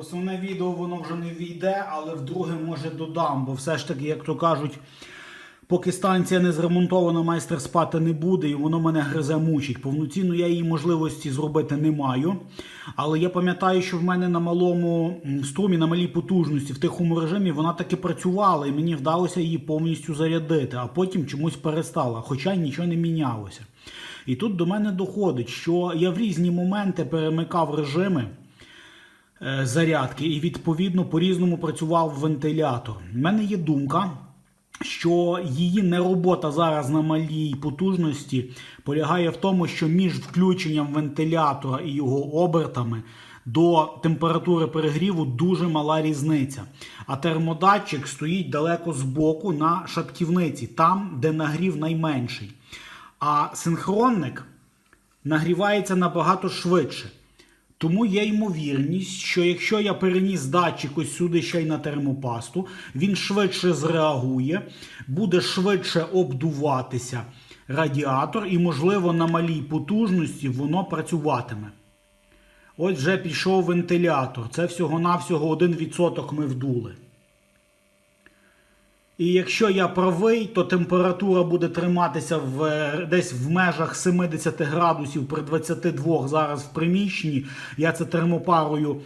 Основне відео воно вже не війде, але вдруге може додам, бо все ж таки, як то кажуть, поки станція не зремонтована, майстер спати не буде, і воно мене гризе мучить. Повноцінно я її можливості зробити не маю. Але я пам'ятаю, що в мене на малому струмі, на малій потужності, в тихому режимі вона таки працювала, і мені вдалося її повністю зарядити, а потім чомусь перестала, хоча нічого не мінялося. І тут до мене доходить, що я в різні моменти перемикав режими зарядки і відповідно по-різному працював вентилятор. У мене є думка, що її неробота зараз на малій потужності полягає в тому, що між включенням вентилятора і його обертами до температури перегріву дуже мала різниця. А термодатчик стоїть далеко збоку на шатківниці, там, де нагрів найменший. А синхронник нагрівається набагато швидше. Тому є ймовірність, що якщо я переніс датчик ось сюди ще й на термопасту, він швидше зреагує, буде швидше обдуватися радіатор, і, можливо, на малій потужності воно працюватиме. Ось вже пішов вентилятор. Це всього-навсього 1% ми вдули. І якщо я правий, то температура буде триматися в, е, десь в межах 70 градусів при 22 зараз в приміщенні. Я це термопарою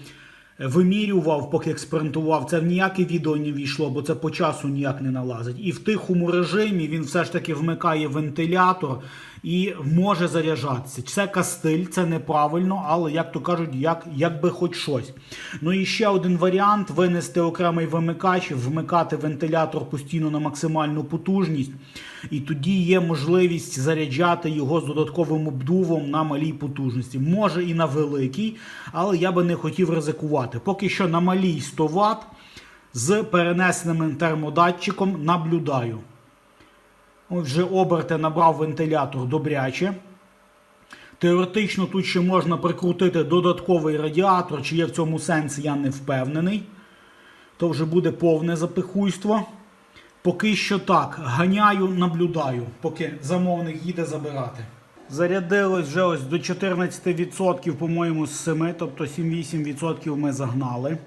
вимірював, поки експериментував. Це в ніяке відео не війшло, бо це по часу ніяк не налазить. І в тихому режимі він все ж таки вмикає вентилятор і може заряджатися. Це кастиль, це неправильно, але як то кажуть, як, як би хоч щось. Ну і ще один варіант: винести окремий вимикач, вмикати вентилятор постійно на максимальну потужність. І тоді є можливість заряджати його з додатковим обдувом на малій потужності. Може і на великій, але я би не хотів ризикувати. Поки що на малій 100 Вт з перенесеним термодатчиком наблюдаю. Отже, оберти набрав вентилятор добряче. Теоретично тут ще можна прикрутити додатковий радіатор, чи є в цьому сенс, я не впевнений. То вже буде повне запихуйство. Поки що так, ганяю, наблюдаю, поки замовник їде забирати. Зарядилось вже ось до 14%, по-моєму, з 7, тобто 7-8% ми загнали.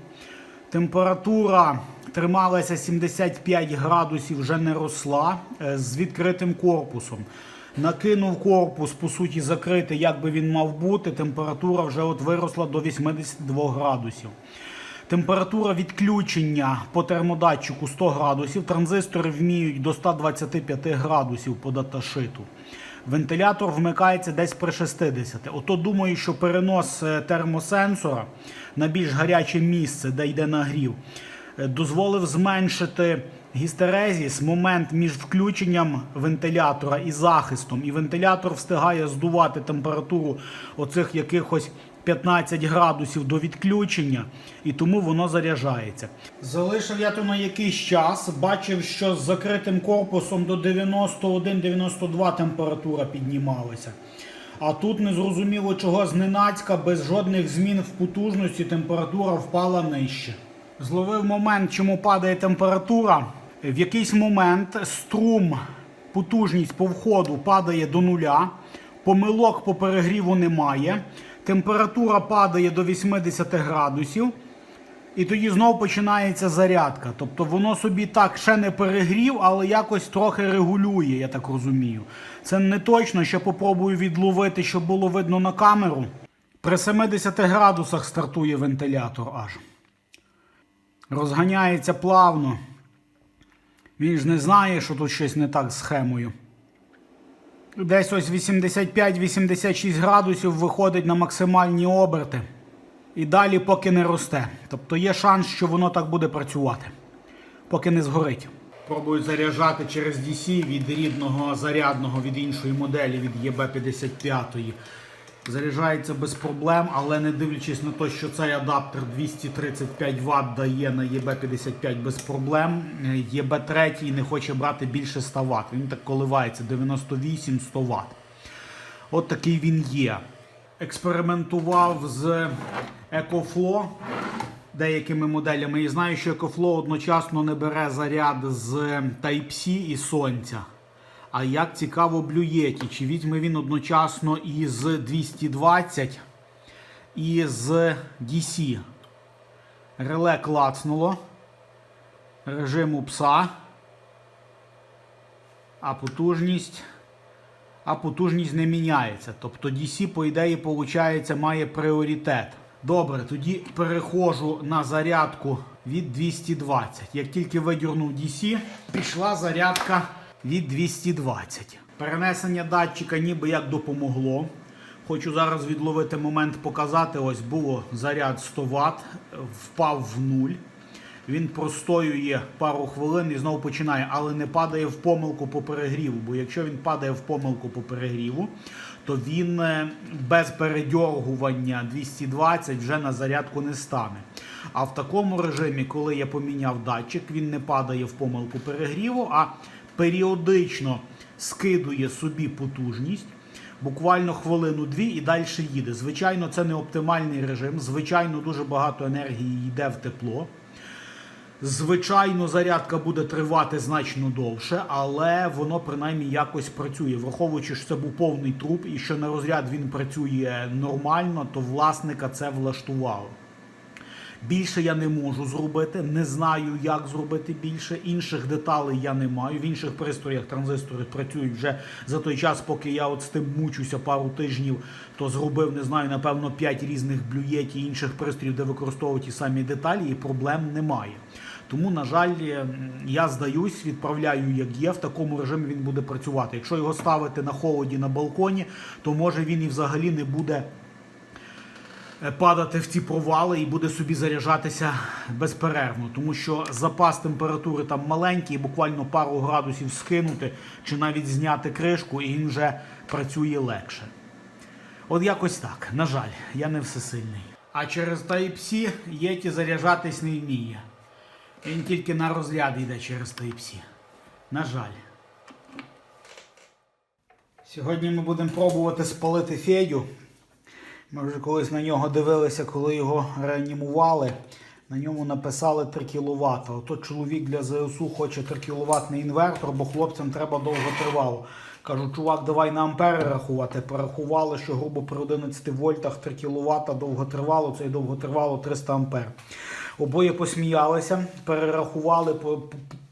Температура трималася 75 градусів, вже не росла е, з відкритим корпусом. Накинув корпус, по суті, закритий, як би він мав бути. Температура вже от виросла до 82 градусів. Температура відключення по термодатчику 100 градусів. Транзистори вміють до 125 градусів по даташиту. Вентилятор вмикається десь при 60. Ото думаю, що перенос е, термосенсора на більш гаряче місце, де йде нагрів, е, дозволив зменшити гістерезіс момент між включенням вентилятора і захистом. І вентилятор встигає здувати температуру оцих якихось 15 градусів до відключення, і тому воно заряджається. Залишив я то на якийсь час, бачив, що з закритим корпусом до 91-92 температура піднімалася. А тут незрозуміло чого зненацька, без жодних змін в потужності температура впала нижче. Зловив момент, чому падає температура. В якийсь момент струм, потужність по входу падає до нуля, помилок по перегріву немає, температура падає до 80 градусів. І тоді знову починається зарядка. Тобто воно собі так ще не перегрів, але якось трохи регулює, я так розумію. Це не точно, ще попробую відловити, щоб було видно на камеру. При 70 градусах стартує вентилятор аж. Розганяється плавно. Він ж не знає, що тут щось не так з схемою. Десь ось 85-86 градусів виходить на максимальні оберти. І далі поки не росте. Тобто є шанс, що воно так буде працювати, поки не згорить. Пробую заряджати через DC від рідного зарядного від іншої моделі від EB55. Заряджається без проблем, але не дивлячись на те, що цей адаптер 235 Вт дає на EB55 без проблем. EB3 не хоче брати більше 100 Вт. Він так коливається 98-100 Вт. От такий він є. Експериментував з EcoFlow деякими моделями і знаю, що EcoFlow одночасно не бере заряд з Type-C і сонця. А як цікаво блюєті, чи візьме він одночасно із 220 і з DC. Реле клацнуло. Режиму пса. А потужність. А потужність не міняється. Тобто DC, по ідеї, виходить, має пріоритет. Добре, тоді переходжу на зарядку від 220. Як тільки видірнув DC, пішла зарядка від 220. Перенесення датчика ніби як допомогло. Хочу зараз відловити момент, показати. Ось було заряд 100 Вт, впав в нуль. Він простоює пару хвилин і знову починає, але не падає в помилку по перегріву. Бо якщо він падає в помилку по перегріву, то він е, без передьоргування 220 вже на зарядку не стане. А в такому режимі, коли я поміняв датчик, він не падає в помилку перегріву, а періодично скидує собі потужність. Буквально хвилину-дві і далі їде. Звичайно, це не оптимальний режим. Звичайно, дуже багато енергії йде в тепло. Звичайно, зарядка буде тривати значно довше, але воно принаймні якось працює. Враховуючи, що це був повний труп і що на розряд він працює нормально, то власника це влаштувало. Більше я не можу зробити, не знаю, як зробити більше. Інших деталей я не маю. В інших пристроях транзистори працюють вже за той час, поки я от з тим мучуся пару тижнів, то зробив, не знаю, напевно, 5 різних блюєтів інших пристроїв, де використовують ті самі деталі, і проблем немає. Тому, на жаль, я здаюсь, відправляю як є. В такому режимі він буде працювати. Якщо його ставити на холоді на балконі, то може він і взагалі не буде е, падати в ці провали і буде собі заряджатися безперервно, тому що запас температури там маленький, буквально пару градусів скинути чи навіть зняти кришку, і він вже працює легше. От якось так. На жаль, я не всесильний. А через Type-C Єті заряджатись не вміє. Він тільки на розряд йде через Type-C. На жаль. Сьогодні ми будемо пробувати спалити Федю. Ми вже колись на нього дивилися, коли його реанімували. На ньому написали 3 кВт. Ото чоловік для ЗСУ хоче 3 кВт інвертор, бо хлопцям треба довго тривало. Кажу, чувак, давай на ампери рахувати. Порахували, що грубо при 11 вольтах 3 кВт довготривало, це і довготривало 300 ампер. Обоє посміялися, перерахували, по-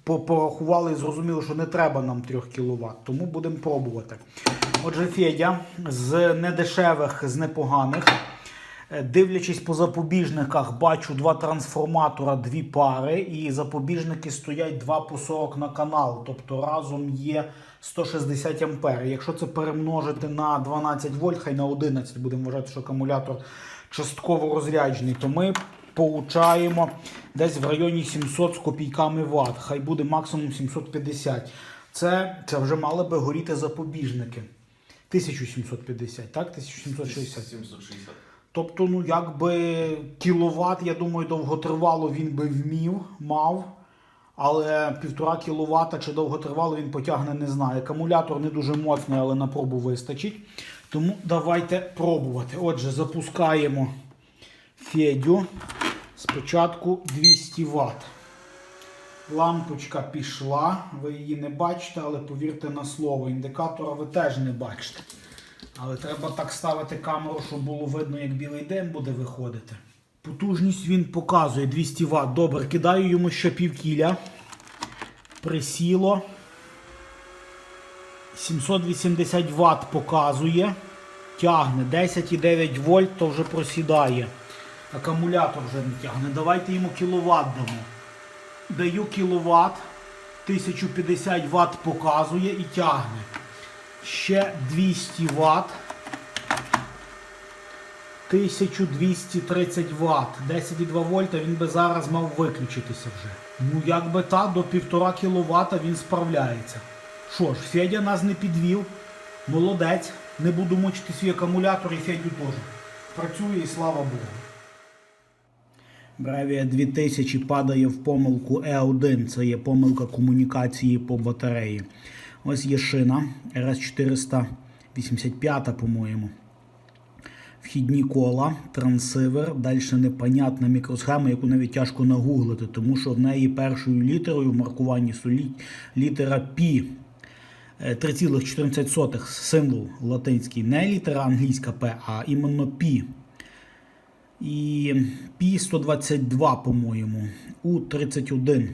по- порахували і зрозуміли, що не треба нам 3 кВт. Тому будемо пробувати. Отже, Федя з недешевих, з непоганих. Е, Дивлячись по запобіжниках, бачу два трансформатора, дві пари, і запобіжники стоять 2 по 40 на канал, тобто разом є 160 ампер. Якщо це перемножити на 12 вольт, хай на 11 будемо вважати, що акумулятор частково розряджений, то ми получаємо десь в районі 700 з копійками ватт. Хай буде максимум 750. Це, це вже мали би горіти запобіжники. 1750, так? 1760. 760. Тобто, ну якби кіловат, я думаю, довготривало він би вмів, мав. Але півтора кіловата чи довготривало він потягне, не знаю. Акумулятор не дуже моцний, але на пробу вистачить. Тому давайте пробувати. Отже, запускаємо Федю. Спочатку 200 Вт. Лампочка пішла. Ви її не бачите, але повірте на слово. Індикатора ви теж не бачите. Але треба так ставити камеру, щоб було видно, як білий дим буде виходити. Потужність він показує 200 Вт. Добре, кидаю йому ще півкіля. Присіло. 780 Вт показує. Тягне 10,9 вольт, то вже просідає. Акумулятор вже не тягне. Давайте йому кіловат дамо. Даю кіловат. 1050 Вт показує і тягне. Ще 200 Вт. 1230 Вт. 10,2 вольта він би зараз мав виключитися вже. Ну, якби та до 1,5 кВт він справляється. Що ж, Федя нас не підвів. Молодець. Не буду мучити свій акумулятор і Федю теж. Працює і слава Богу. Бревія 2000 падає в помилку E1. Це є помилка комунікації по батареї. Ось є шина RS485, по-моєму. Вхідні кола, трансивер, далі непонятна мікросхема, яку навіть тяжко нагуглити, тому що в неї першою літерою в маркуванні стоїть літера P. Е, 3,14 символ латинський, не літера англійська P, а іменно P. і Пі-122, по-моєму, У-31.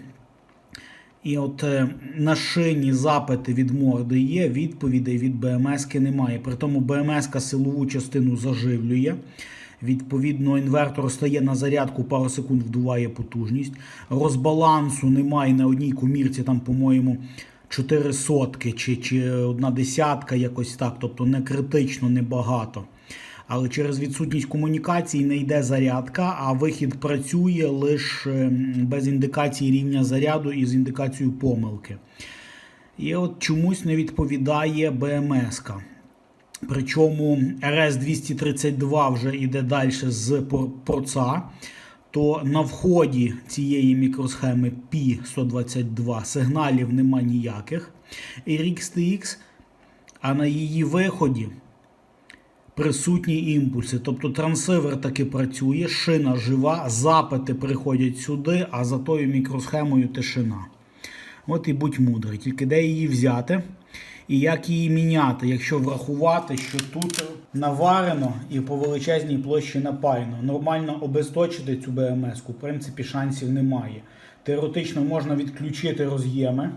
І от е, на шині запити від морди є, відповідей від БМС-ки немає. При тому БМС-ка силову частину заживлює. Відповідно, інвертор стає на зарядку, пару секунд вдуває потужність. Розбалансу немає на одній комірці, там, по-моєму, 4 сотки чи, чи одна десятка, якось так, тобто не критично небагато. Але через відсутність комунікації не йде зарядка, а вихід працює лише без індикації рівня заряду і з індикацією помилки. І от чомусь не відповідає БМС-ка. Причому РС-232 вже йде далі з пор- порца, то на вході цієї мікросхеми P122 сигналів нема ніяких І RX-TX, а на її виході присутні імпульси. Тобто трансивер таки працює, шина жива, запити приходять сюди, а за тою мікросхемою тишина. От і будь мудрий. Тільки де її взяти і як її міняти, якщо врахувати, що тут наварено і по величезній площі напаяно. Нормально обесточити цю БМС-ку, в принципі, шансів немає. Теоретично можна відключити роз'єми.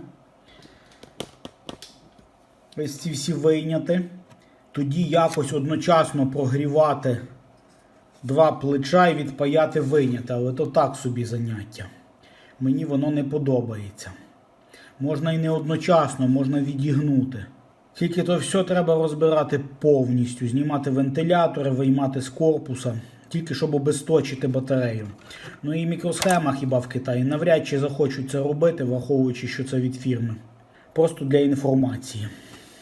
Ось ці всі вийняти. Тоді якось одночасно прогрівати два плеча і відпаяти вийняти. Але то так собі заняття. Мені воно не подобається. Можна і не одночасно, можна відігнути. Тільки то все треба розбирати повністю, знімати вентилятори, виймати з корпуса, тільки щоб обесточити батарею. Ну і мікросхема хіба в Китаї навряд чи захочуть це робити, враховуючи, що це від фірми. Просто для інформації.